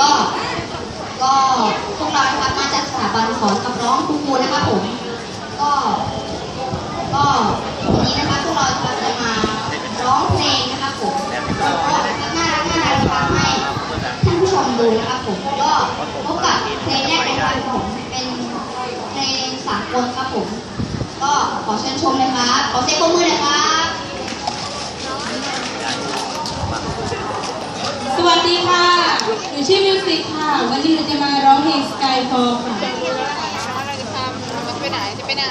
ก็ก็พวกเรานะครับมาจากสถาบันสอนกับร้องครูครูนะครับผม ก็ก็วันนี้นะครับพวกเราจะมาร้องเพลงนะครับผมก็น่ารักน่ารักนะครับให้ท่านผู้ชมดูนะครับผมก็พบกับเพลงแรกนะครับผมเป็นเพลงสากลครับผม ก็ขอเชิญชมเลยครับขอเสียงปรบมือเลยครับสวัสดีค่ะิค่ะ วันนี้เราจะมาร้องเพลง Skyfall ค่ะเราจะทำจะไปไหนจะไปไหน